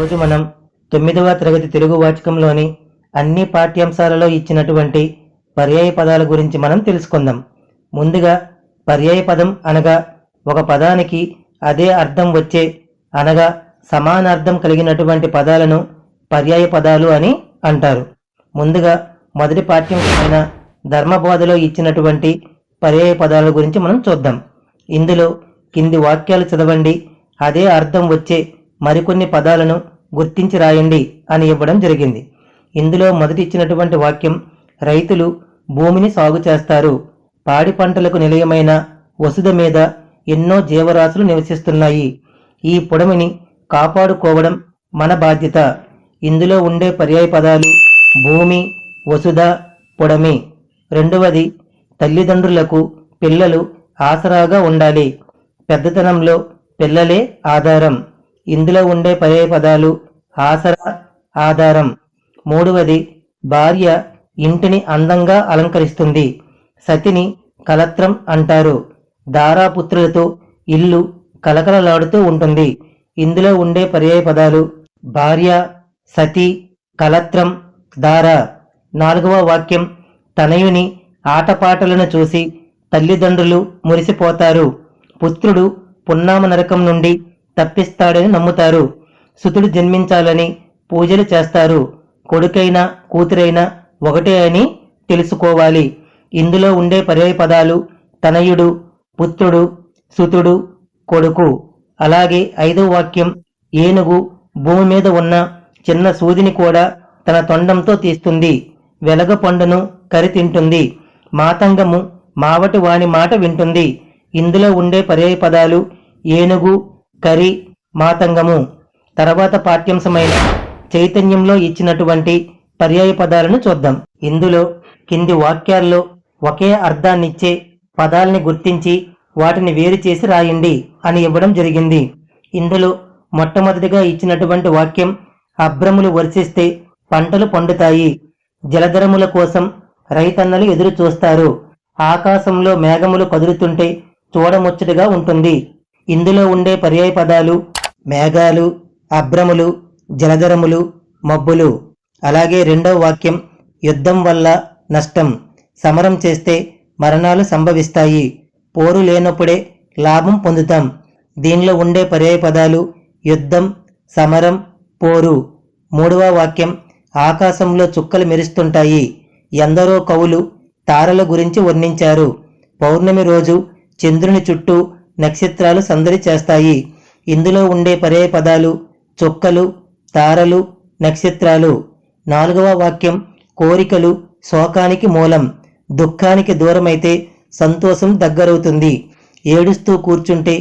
ఈరోజు మనం తొమ్మిదవ తరగతి తెలుగు వాచకంలోని అన్ని పాఠ్యాంశాలలో ఇచ్చినటువంటి పర్యాయ పదాల గురించి మనం తెలుసుకుందాం. ముందుగా పర్యాయ పదం అనగా ఒక పదానికి అదే అర్థం వచ్చే అనగా సమానార్థం కలిగినటువంటి పదాలను పర్యాయ పదాలు అని అంటారు. ముందుగా మొదటి పాఠ్యాంశమైన ధర్మబోధలో ఇచ్చినటువంటి పర్యాయ పదాల గురించి మనం చూద్దాం. ఇందులో కింది వాక్యాలు చదవండి. అదే అర్థం వచ్చే మరికొన్ని పదాలను గుర్తించి రాయండి అని ఇవ్వడం జరిగింది. ఇందులో మొదటి ఇచ్చినటువంటి వాక్యం రైతులు భూమిని సాగు చేస్తారు. పాడి పంటలకు నిలయమైన వసుద మీద ఎన్నో జీవరాశులు నివసిస్తున్నాయి. ఈ పొడమిని కాపాడుకోవడం మన బాధ్యత. ఇందులో ఉండే పర్యాయ పదాలు భూమి వసుధ పొడమి. రెండవది తల్లిదండ్రులకు పిల్లలు ఆసరాగా ఉండాలి. పెద్దతనంలో పిల్లలే ఆధారం. ఇందులో ఉండే పర్యాయ పదాలు ఆసరా ఆధారం. మూడవది భార్య ఇంటిని అందంగా అలంకరిస్తుంది. సతిని కలత్రం అంటారు. దారాపుత్రులతో ఇల్లు కలకలలాడుతూ ఉంటుంది. ఇందులో ఉండే పర్యాయ పదాలు భార్య సతి కలత్రం దార. నాలుగవ వాక్యం తనయుని ఆటపాటలను చూసి తల్లిదండ్రులు మురిసిపోతారు. పుత్రుడు పున్నామ నరకం నుండి తప్పిస్తాడని నమ్ముతారు. సుతుడు జన్మించాలని పూజలు చేస్తారు. కొడుకైనా కూతురైనా ఒకటే అని తెలుసుకోవాలి. ఇందులో ఉండే పర్యాయ పదాలు తనయుడు పుత్రుడు సుతుడు కొడుకు. అలాగే ఐదో వాక్యం ఏనుగు భూమి మీద ఉన్న చిన్న సూదిని కూడా తన తొండంతో తీస్తుంది. వెలగ పండును కరి తింటుంది. మాతంగము మావటి వాని మాట వింటుంది. ఇందులో ఉండే పర్యాయ పదాలు ఏనుగు కరి మాతంగము. తర్వాత పాఠ్యాంశమైన చైతన్యంలో ఇచ్చినటువంటి పర్యాయ పదాలను చూద్దాం. ఇందులో కింది వాక్యాల్లో ఒకే అర్థాన్నిచ్చే పదాల్ని గుర్తించి వాటిని వేరు చేసి రాయండి అని ఇవ్వడం జరిగింది. ఇందులో మొట్టమొదటిగా ఇచ్చినటువంటి వాక్యం అభ్రములు వర్షిస్తే పంటలు పండుతాయి. జలధరముల కోసం రైతన్నలు ఎదురు చూస్తారు ఆకాశంలో మేఘములు కదులుతుంటే చూడముచ్చటగా ఉంటుంది. ఇందులో ఉండే పర్యాయ పదాలు మేఘాలు అభ్రములు జలధరములు మబ్బులు. అలాగే రెండవ వాక్యం యుద్ధం వల్ల నష్టం. సమరం చేస్తే మరణాలు సంభవిస్తాయి. పోరు లేనప్పుడే లాభం పొందుతాం. దీనిలో ఉండే పర్యాయ పదాలు యుద్ధం సమరం పోరు. మూడవ వాక్యం ఆకాశంలో చుక్కలు మెరుస్తుంటాయి. ఎందరో కవులు తారల గురించి వర్ణించారు. పౌర్ణమి రోజు చంద్రుని చుట్టూ నక్షత్రాలు సందడి చేస్తాయి. ఇందులో ఉండే పర్యాయ పదాలు చుక్కలు తారలు నక్షత్రాలు. నాలుగవ వాక్యం కోరికలు శోకానికి మూలం. దుఃఖానికి దూరమైతే సంతోషం దగ్గరవుతుంది. ఏడుస్తూ కూర్చుంటే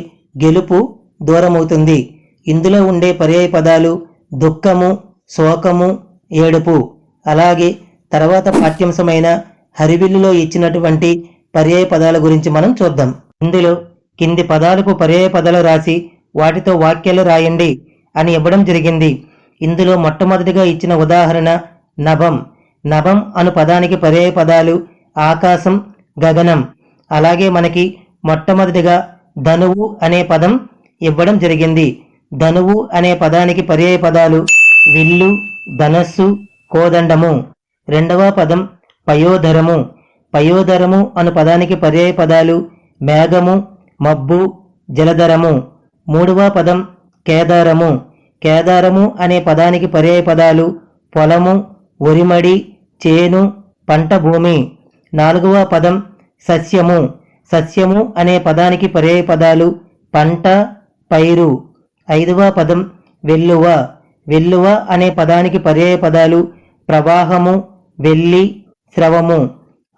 గెలుపు దూరమవుతుంది. ఇందులో ఉండే పర్యాయ పదాలు దుఃఖము శోకము ఏడుపు. అలాగే తర్వాత పాఠ్యాంశమైన హరివిల్లులో ఇచ్చినటువంటి పర్యాయ పదాల గురించి మనం చూద్దాం. ఇందులో కింది పదాలకు పర్యాయ పదాలు రాసి వాటితో వాక్యాలు రాయండి అని ఇవ్వడం జరిగింది. ఇందులో మొట్టమొదటిగా ఇచ్చిన ఉదాహరణ నభం. నభం అను పదానికి పర్యాయ పదాలు ఆకాశం గగనం. అలాగే మనకి మొట్టమొదటిగా ధనువు అనే పదం ఇవ్వడం జరిగింది. ధనువు అనే పదానికి పర్యాయ పదాలు విల్లు ధనస్సు కోదండము. రెండవ పదం పయోధరము. పయోధరము అను పదానికి పర్యాయ పదాలు మేఘము మబ్బు జలధరము మూడవ పదం కేదారము. కేదారము అనే పదానికి పర్యాయ పదాలు పొలము ఒరిమడి చేను పంట భూమి. నాలుగవ పదం సస్యము. సస్యము అనే పదానికి పర్యాయ పదాలు పంట పైరు. ఐదవ పదం వెల్లువ. వెల్లువ అనే పదానికి పర్యాయ పదాలు ప్రవాహము వెల్లి స్రవము.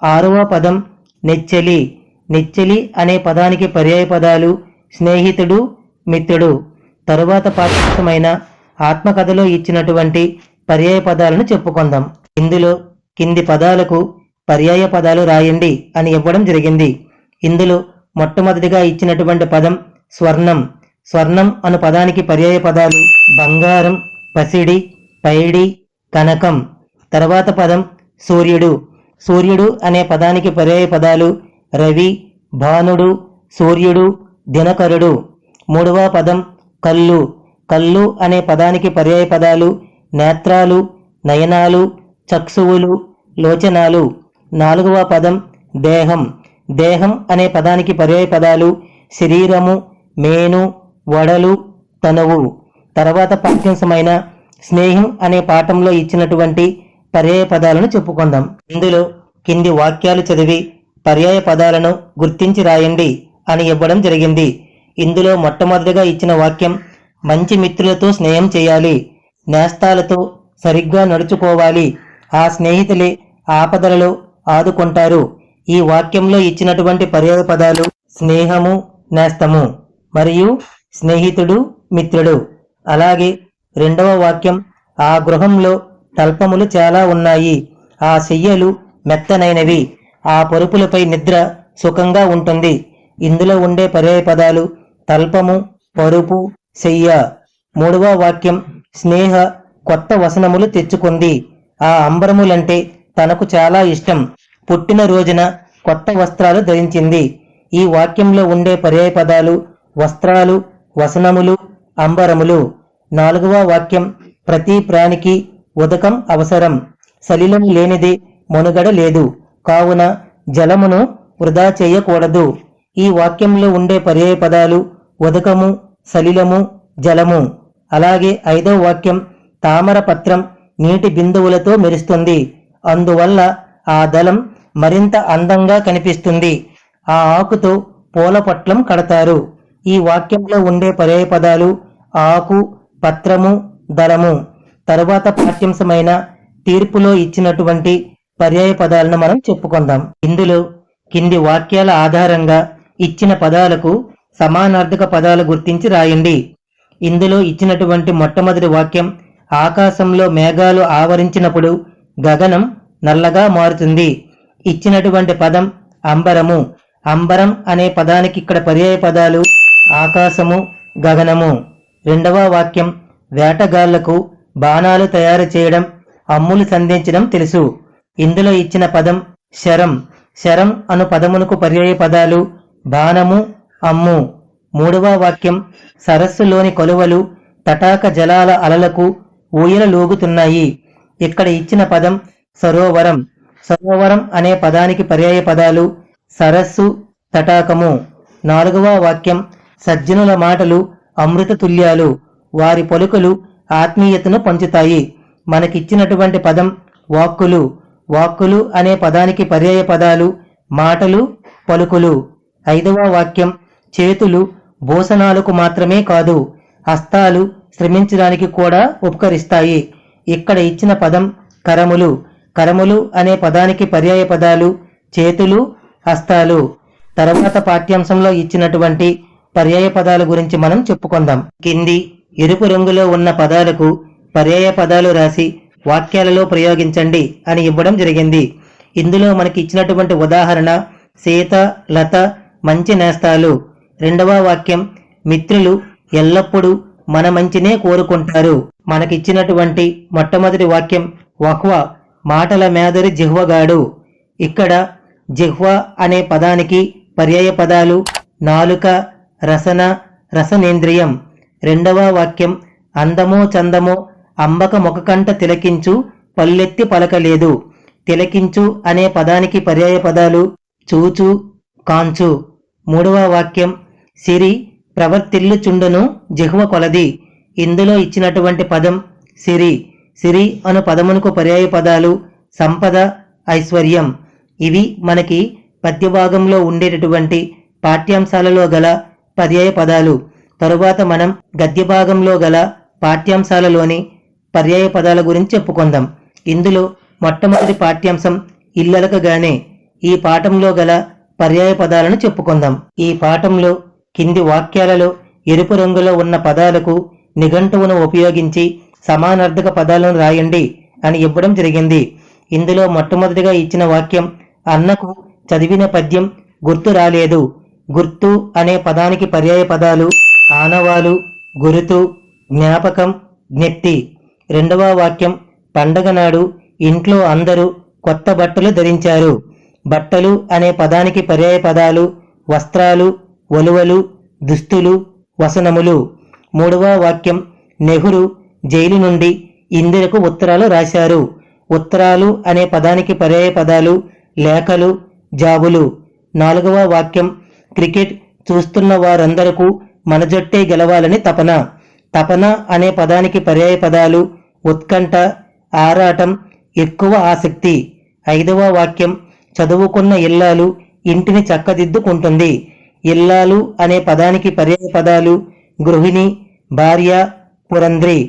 ఆరవ పదం నెచ్చలి. నిచ్చలి అనే పదానికి పర్యాయ పదాలు స్నేహితుడు మిత్రుడు. తరువాత పాఠ్యమైన ఆత్మకథలో ఇచ్చినటువంటి పర్యాయ పదాలను చెప్పుకుందాం. ఇందులో కింది పదాలకు పర్యాయ పదాలు రాయండి అని ఇవ్వడం జరిగింది. ఇందులో మొట్టమొదటిగా ఇచ్చినటువంటి పదం స్వర్ణం. స్వర్ణం అను పదానికి పర్యాయ పదాలు బంగారం పసిడి పైడి కనకం. తర్వాత పదం సూర్యుడు. సూర్యుడు అనే పదానికి పర్యాయ పదాలు రవి భానుడు సూర్యుడు దినకరుడు. మూడవ పదం కళ్ళు కళ్ళు అనే పదానికి పర్యాయ పదాలు నేత్రాలు నయనాలు చక్షువులు లోచనాలు. నాలుగవ పదం దేహం. దేహం అనే పదానికి పర్యాయ పదాలు శరీరము మేను వడలు తనువు. తర్వాత పాఠ్యాంశమైన స్నేహం అనే పాఠంలో ఇచ్చినటువంటి పర్యాయ పదాలను చెప్పుకుందాం. ఇందులో కింది వాక్యాలు చదివి పర్యాయ పదాలను గుర్తించి రాయండి అని ఇవ్వడం జరిగింది. ఇందులో మొట్టమొదటిగా ఇచ్చిన వాక్యం మంచి మిత్రులతో స్నేహం చేయాలి నేస్తాలతో సరిగ్గా నడుచుకోవాలి ఆ స్నేహితులే ఆపదలలో ఆదుకుంటారు. ఈ వాక్యంలో ఇచ్చినటువంటి పర్యాయ పదాలు స్నేహము నేస్తము మరియు స్నేహితుడు మిత్రుడు అలాగే రెండవ వాక్యం ఆ గృహంలో తల్పములు చాలా ఉన్నాయి ఆ శయ్యలు మెత్తనైనవి ఆ పరుపులపై నిద్ర సుఖంగా ఉంటుంది. ఇందులో ఉండే పర్యాయ పదాలు తల్పము పరుపు శయ్య. మూడవ వాక్యం స్నేహ కొత్త వసనములు తెచ్చుకుంది. ఆ అంబరములంటే తనకు చాలా ఇష్టం. పుట్టిన రోజున కొత్త వస్త్రాలు ధరించింది. ఈ వాక్యంలో ఉండే పర్యాయపదాలు వస్త్రాలు వసనములు అంబరములు. నాలుగవ వాక్యం ప్రతి ప్రాణికి ఉదకం అవసరం. సలిలము లేనిది మనుగడ లేదు. కావున జలమును వృధా చేయకూడదు. ఈ వాక్యంలో ఉండే పర్యాయ పదాలు ఉదకము సలిలము జలము. అలాగే ఐదవ వాక్యం తామర పత్రం నీటి బిందువులతో మెరుస్తుంది. అందువల్ల ఆ దళం మరింత అందంగా కనిపిస్తుంది. ఆ ఆకుతో పూల పట్లం కడతారు. ఈ వాక్యంలో ఉండే పర్యాయ పదాలు ఆకు పత్రము దళము. తరువాత పాఠ్యాంశమైన తీర్పులో ఇచ్చినటువంటి పర్యాయ పదాలను మనం చెప్పుకుందాం. ఇందులో కింది వాక్యాల ఆధారంగా ఇచ్చిన పదాలకు సమానార్థక పదాలు గుర్తించి రాయండి. ఇందులో ఇచ్చినటువంటి మొట్టమొదటి వాక్యం ఆకాశంలో మేఘాలు ఆవరించినప్పుడు గగనం నల్లగా మారుతుంది. ఇచ్చినటువంటి పదం అంబరము. అంబరం అనే పదానికి ఇక్కడ పర్యాయ పదాలు ఆకాశము గగనము. రెండవ వాక్యం వేటగాళ్ళకు బాణాలు తయారు చేయడం అమ్ములు సంధించడం తెలుసు. ఇందులో ఇచ్చిన పదం శరం. శరం అను పదమునకు పర్యాయ పదాలు బాణము అమ్ము. మూడవ వాక్యం సరస్సులోని కొలువలు తటాక జలాల అలలకు ఊయల లోగుతున్నాయి. ఇక్కడ ఇచ్చిన పదం సరోవరం. సరోవరం అనే పదానికి పర్యాయ పదాలు సరస్సు తటాకము. నాలుగవ వాక్యం సజ్జనుల మాటలు అమృత తుల్యాలు. వారి పలుకులు ఆత్మీయతను పంచుతాయి. మనకిచ్చినటువంటి పదం వాక్కులు. వాక్కులు అనే పదానికి పర్యాయ పదాలు మాటలు పలుకులు. ఐదవ వాక్యం చేతులు భూషణాలకు మాత్రమే కాదు హస్తాలు శ్రమించడానికి కూడా ఉపకరిస్తాయి. ఇక్కడ ఇచ్చిన పదం కరములు. కరములు అనే పదానికి పర్యాయ పదాలు చేతులు హస్తాలు. తర్వాత పాఠ్యాంశంలో ఇచ్చినటువంటి పర్యాయ పదాల గురించి మనం చెప్పుకుందాం. కింది ఎరుపు రంగులో ఉన్న పదాలకు పర్యాయ పదాలు రాసి వాక్యాలలో ప్రయోగించండి అని ఇవ్వడం జరిగింది. ఇందులో మనకి ఇచ్చినటువంటి ఉదాహరణ సీత లత మంచి నేస్తాలు. రెండవ వాక్యం మిత్రులు ఎల్లప్పుడూ మన మంచినే కోరుకుంటారు. మనకిచ్చినటువంటి మొట్టమొదటి వాక్యం వహ్వ మాటల మేదరి జిహ్వగాడు ఇక్కడ జిహ్వ అనే పదానికి పర్యాయ పదాలు నాలుక రసన రసనేంద్రియం. రెండవ వాక్యం అందమో చందమో అంబక ముఖకంట తిలకించు పల్లెత్తి పలకలేదు. తిలకించు అనే పదానికి పర్యాయ పదాలు చూచు కాంచు. మూడవ వాక్యం సిరి ప్రవర్తిల్లుచుండును జిహ్వ కొలది. ఇందులో ఇచ్చినటువంటి పదం సిరి. సిరి అను పదమునకు పర్యాయ పదాలు సంపద ఐశ్వర్యం. ఇవి మనకి పద్యభాగంలో ఉండేటటువంటి పాఠ్యాంశాలలో గల పర్యాయ పదాలు. తరువాత మనం గద్య భాగంలో గల పాఠ్యాంశాలలోని పర్యాయ పదాల గురించి చెప్పుకుందాం. ఇందులో మొట్టమొదటి పాఠ్యాంశం ఇల్లలకగానే ఈ పాఠంలో గల పర్యాయ పదాలను చెప్పుకుందాం. ఈ పాఠంలో కింది వాక్యాలలో ఎరుపు రంగులో ఉన్న పదాలకు నిఘంటువును ఉపయోగించి సమానార్థక పదాలను రాయండి అని ఇవ్వడం జరిగింది. ఇందులో మొట్టమొదటిగా ఇచ్చిన వాక్యం అన్నకు చదివిన పద్యం గుర్తు రాలేదు. గుర్తు అనే పదానికి పర్యాయ పదాలు ఆనవాలు గురుతు జ్ఞాపకం జ్ఞప్తి. రెండవ వాక్యం పండగ నాడు ఇంట్లో అందరూ కొత్త బట్టలు ధరించారు. బట్టలు అనే పదానికి పర్యాయ పదాలు వస్త్రాలు ఒలువలు దుస్తులు వసనములు. మూడవ వాక్యం నెహ్రూ జైలు నుండి ఇందిరకు ఉత్తరాలు రాశారు. ఉత్తరాలు అనే పదానికి పర్యాయ పదాలు లేఖలు జాబులు. నాలుగవ వాక్యం క్రికెట్ చూస్తున్న వారందరకు మన జట్టే గెలవాలని తపన. తపన అనే పదానికి పర్యాయ పదాలు ఉత్కంఠ ఆరాటం ఎక్కువ ఆసక్తి. ఐదవ వాక్యం చదువుకున్న ఇల్లాలు ఇంటిని చక్కదిద్దుకుంటుంది. ఇల్లాలు అనే పదానికి పర్యాయ పదాలు గృహిణి భార్య పురంధ్రి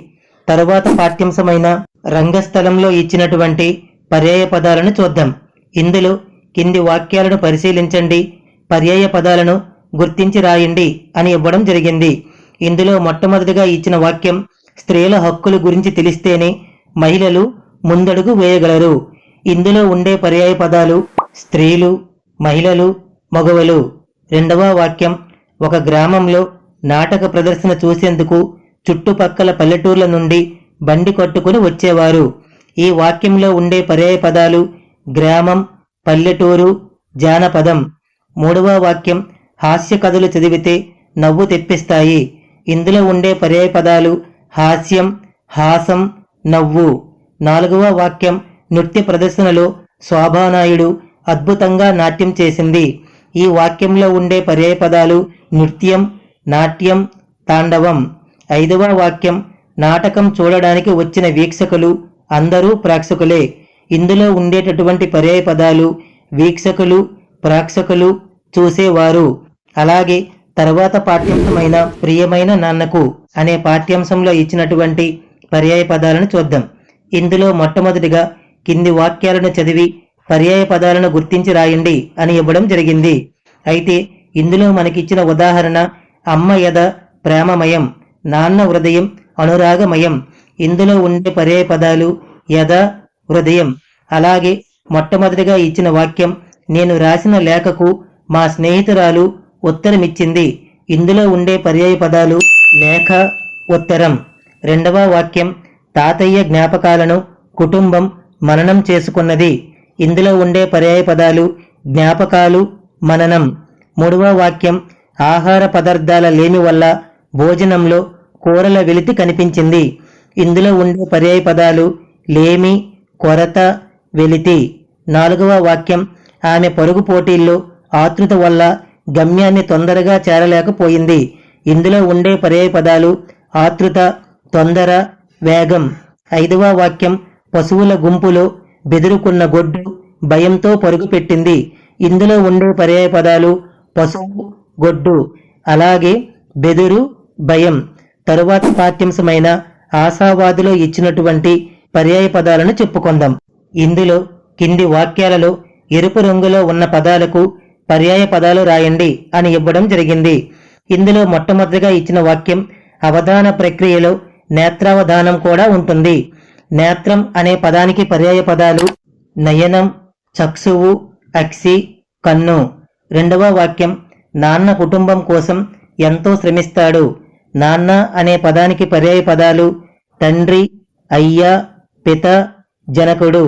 తరువాత పాఠ్యాంశమైన రంగస్థలంలో ఇచ్చినటువంటి పర్యాయ పదాలను చూద్దాం. ఇందులో కింది వాక్యాలను పరిశీలించండి. పర్యాయ పదాలను గుర్తించి రాయండి అని ఇవ్వడం జరిగింది. ఇందులో మొట్టమొదటిగా ఇచ్చిన వాక్యం స్త్రీల హక్కుల గురించి తెలిస్తేనే మహిళలు ముందడుగు వేయగలరు. ఇందులో ఉండే పర్యాయ పదాలు స్త్రీలు మహిళలు మగవలు. రెండవ వాక్యం ఒక గ్రామంలో నాటక ప్రదర్శన చూసేందుకు చుట్టుపక్కల పల్లెటూర్ల నుండి బండి కట్టుకుని వచ్చేవారు. ఈ వాక్యంలో ఉండే పర్యాయ పదాలు గ్రామం పల్లెటూరు జానపదం. మూడవ వాక్యం హాస్య కథలు చదివితే నవ్వు తెప్పిస్తాయి. ఇందులో ఉండే పర్యాయ పదాలు హాస్యం హాసం నవ్వు. నాలుగవ వాక్యం నృత్య ప్రదర్శనలో శోభానాయుడు అద్భుతంగా నాట్యం చేసింది. ఈ వాక్యంలో ఉండే పర్యాయపదాలు నృత్యం నాట్యం తాండవం. ఐదవ వాక్యం నాటకం చూడడానికి వచ్చిన వీక్షకులు అందరూ ప్రేక్షకులే. ఇందులో ఉండేటటువంటి పర్యాయ పదాలు వీక్షకులు ప్రేక్షకులు చూసేవారు. అలాగే తర్వాత పాఠ్యాంశమైన ప్రియమైన నాన్నకు అనే పాఠ్యాంశంలో ఇచ్చినటువంటి పర్యాయ పదాలను చూద్దాం. ఇందులో మొట్టమొదటిగా కింది వాక్యాలను చదివి పర్యాయ పదాలను గుర్తించి రాయండి అని ఇవ్వడం జరిగింది. అయితే ఇందులో మనకిచ్చిన ఉదాహరణ అమ్మ యద ప్రేమమయం నాన్న హృదయం అనురాగమయం ఇందులో ఉండే పర్యాయ పదాలు యద హృదయం. అలాగే మొట్టమొదటిగా ఇచ్చిన వాక్యం నేను రాసిన లేఖకు మా స్నేహితురాలు ఉత్తరమిచ్చింది. ఇందులో ఉండే పర్యాయ పదాలు లేఖ ఉత్తరం. రెండవ వాక్యం తాతయ్య జ్ఞాపకాలను కుటుంబం మననం చేసుకున్నది. ఇందులో ఉండే పర్యాయ పదాలు జ్ఞాపకాలు మననం. మూడవ వాక్యం ఆహార పదార్థాల లేమి వల్ల భోజనంలో కూరల వెలితి కనిపించింది. ఇందులో ఉండే పర్యాయ పదాలు లేమి కొరత వెలితి. నాలుగవ వాక్యం ఆమె పరుగు పోటీల్లో ఆతృత వల్ల గమ్యాన్ని తొందరగా చేరలేకపోయింది. ఇందులో ఉండే పర్యాయ పదాలు ఆతృత తొందర వేగం. ఐదవ వాక్యం పశువుల గుంపులో బెదురుకున్న గొడ్డు భయంతో పరుగు పెట్టింది. ఇందులో ఉండే పర్యాయ పదాలు పశువు గొడ్డు అలాగే బెదురు భయం. తరువాత పాఠ్యాంశమైన ఆశావాదిలో ఇచ్చినటువంటి పర్యాయ పదాలను చెప్పుకుందాం. ఇందులో కింది వాక్యాలలో ఎరుపు రంగులో ఉన్న పదాలకు పర్యాయ పదాలు రాయండి అని ఇవ్వడం జరిగింది. ఇందులో మొట్టమొదటిగా ఇచ్చిన వాక్యం అవధాన ప్రక్రియలో నేత్రావధానం కూడా ఉంటుంది. నేత్రం అనే పదానికి పర్యాయ పదాలు నయనం చక్షువు అక్సి కన్ను. రెండవ వాక్యం నాన్న కుటుంబం కోసం ఎంతో శ్రమిస్తాడు. నాన్న అనే పదానికి పర్యాయ పదాలు తండ్రి అయ్య పిత జనకుడు.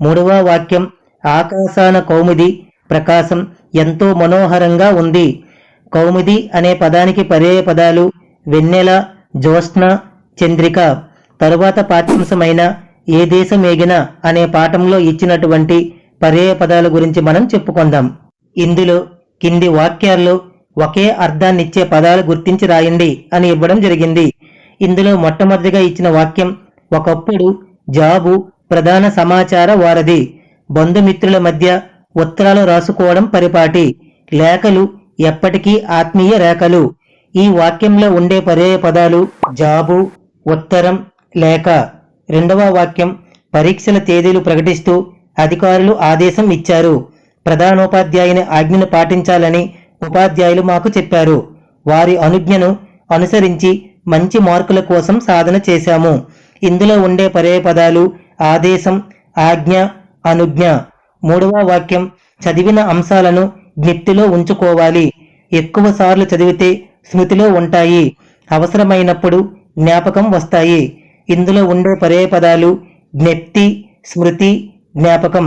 మూడవ వాక్యం ఆకాశాన కౌముది ప్రకాశం ఎంతో మనోహరంగా ఉంది. కౌముది అనే పదానికి పర్యాయ పదాలు వెన్నెల జ్యోత్స్న చంద్రిక. తరువాత పాఠ్యాంశమైన ఏ దేశం ఏగిన అనే పాఠంలో ఇచ్చినటువంటి పర్యాయ పదాల గురించి మనం చెప్పుకుందాం. ఇందులో కింది వాక్యాల్లో ఒకే అర్థాన్నిచ్చే పదాలు గుర్తించి రాయండి అని ఇవ్వడం జరిగింది. ఇందులో మొట్టమొదటిగా ఇచ్చిన వాక్యం ఒకప్పుడు జాబు ప్రధాన సమాచార వారధి. బంధుమిత్రుల మధ్య ఉత్తరాలు రాసుకోవడం పరిపాటి. లేఖలు ఎప్పటికీ ఆత్మీయ రేఖలు. ఈ వాక్యంలో ఉండే పర్యాయ పదాలు జాబు ఉత్తరం లేఖ. రెండవ వాక్యం పరీక్షల తేదీలు ప్రకటిస్తూ అధికారులు ఆదేశం ఇచ్చారు. ప్రధానోపాధ్యాయుని ఆజ్ఞను పాటించాలని ఉపాధ్యాయులు మాకు చెప్పారు. వారి అనుజ్ఞను అనుసరించి మంచి మార్కుల కోసం సాధన చేశాము. ఇందులో ఉండే పర్యాయ పదాలు ఆదేశం ఆజ్ఞ అనుజ్ఞ. మూడవ వాక్యం చదివిన అంశాలను జ్ఞప్తిలో ఉంచుకోవాలి. ఎక్కువ సార్లు చదివితే స్మృతిలో ఉంటాయి. అవసరమైనప్పుడు జ్ఞాపకం వస్తాయి. ఇందులో ఉండే పర్యాయపదాలు జ్ఞప్తి స్మృతి జ్ఞాపకం.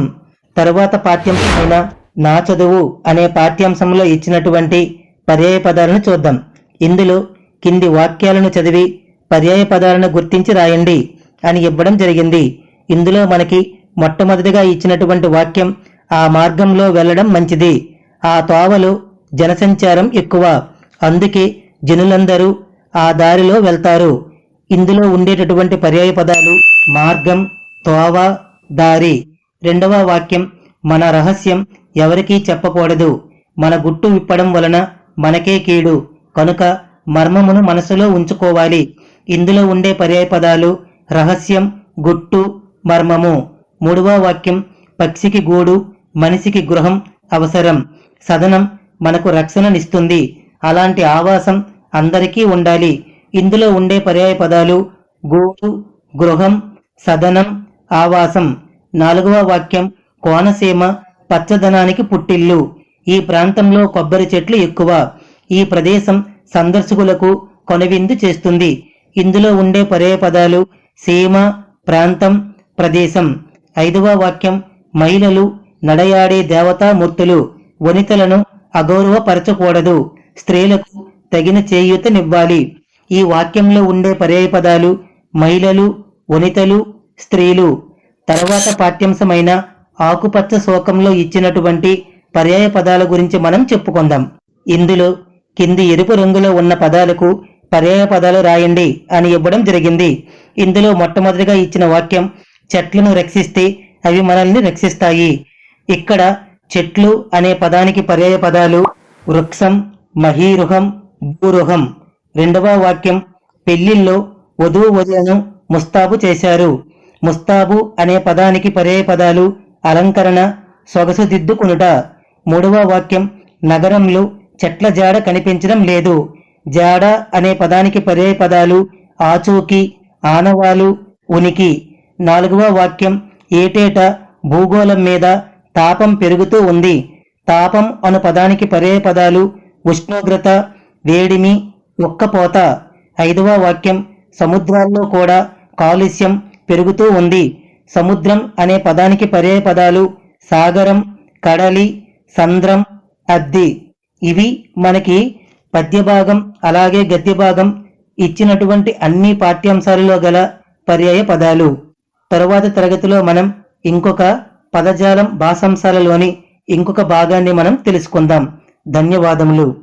తరువాత పాఠ్యాంశమైన నా చదువు అనే పాఠ్యాంశంలో ఇచ్చినటువంటి పర్యాయ పదాలను చూద్దాం. ఇందులో కింది వాక్యాలను చదివి పర్యాయ పదాలను గుర్తించి రాయండి అని ఇవ్వడం జరిగింది. ఇందులో మనకి మొట్టమొదటిగా ఇచ్చినటువంటి వాక్యం ఆ మార్గంలో వెళ్ళడం మంచిది. ఆ తోవలు జనసంచారం ఎక్కువ. అందుకే జనులందరూ ఆ దారిలో వెళ్తారు. ఇందులో ఉండేటటువంటి పర్యాయ పదాలు మార్గం తోవ దారి. రెండవ వాక్యం మన రహస్యం ఎవరికీ చెప్పకూడదు. మన గుట్టు విప్పడం వలన మనకే కీడు. కనుక మర్మమును మనసులో ఉంచుకోవాలి. ఇందులో ఉండే పర్యాయ పదాలు రహస్యం గుట్టు మర్మము. మూడవ వాక్యం పక్షికి గూడు మనిషికి గృహం అవసరం. సదనం మనకు రక్షణనిస్తుంది. అలాంటి ఆవాసం అందరికీ ఉండాలి. ఇందులో ఉండే పర్యాయ పదాలు గూడు గృహం సదనం ఆవాసం. నాలుగవ వాక్యం కోనసీమ పచ్చదనానికి పుట్టిల్లు. ఈ ప్రాంతంలో కొబ్బరి చెట్లు ఎక్కువ. ఈ ప్రదేశం సందర్శకులకు కొనవిందు చేస్తుంది. ఇందులో ఉండే పర్యాయ పదాలు సీమ ప్రాంతం ప్రదేశం. ఐదవ వాక్యం మహిళలు నడయాడే దేవతామూర్తులు వనితలను అగౌరవపరచకూడదు. స్త్రీలకు తగిన చేయూతనివ్వాలి. ఈ వాక్యంలో ఉండే పర్యాయ పదాలు మహిళలు వనితలు స్త్రీలు. తర్వాత పాఠ్యాంశమైన ఆకుపచ్చ శోకంలో ఇచ్చినటువంటి పర్యాయ పదాల గురించి మనం చెప్పుకుందాం. ఇందులో కింది ఎరుపు రంగులో ఉన్న పదాలకు పర్యాయ పదాలు రాయండి అని ఇవ్వడం జరిగింది. ఇందులో మొట్టమొదటిగా ఇచ్చిన వాక్యం చెట్లను రక్షిస్తే అవి మనల్ని రక్షిస్తాయి. ఇక్కడ చెట్లు అనే పదానికి పర్యాయ పదాలు వృక్షం మహీరుహం భూరుహం. రెండవ వాక్యం పెళ్ళిల్లో వధువు వధులను ముస్తాబు చేశారు. ముస్తాబు అనే పదానికి పర్యాయ పదాలు అలంకరణ సొగసు దిద్దుకునుట. మూడవ వాక్యం నగరంలో చెట్ల జాడ కనిపించడం లేదు. జాడ అనే పదానికి పర్యాయ పదాలు ఆచూకీ ఆనవాలు ఉనికి. నాలుగవ వాక్యం ఏటేటా భూగోళం మీద తాపం పెరుగుతూ ఉంది. తాపం అను పదానికి పర్యాయ పదాలు ఉష్ణోగ్రత వేడిమి ఒక్కపోత. ఐదవ వాక్యం సముద్రాల్లో కూడా కాలుష్యం పెరుగుతూ ఉంది. సముద్రం అనే పదానికి పర్యాయ పదాలు సాగరం కడలి సంద్రం అద్ది. ఇవి మనకి పద్యభాగం అలాగే గద్యభాగం ఇచ్చినటువంటి అన్ని పాఠ్యాంశాలలో గల పర్యాయ పదాలు. తరువాత తరగతిలో మనం ఇంకొక పదజాలం భాషాంశాలలోని ఇంకొక భాగాన్ని మనం తెలుసుకుందాం. ధన్యవాదములు.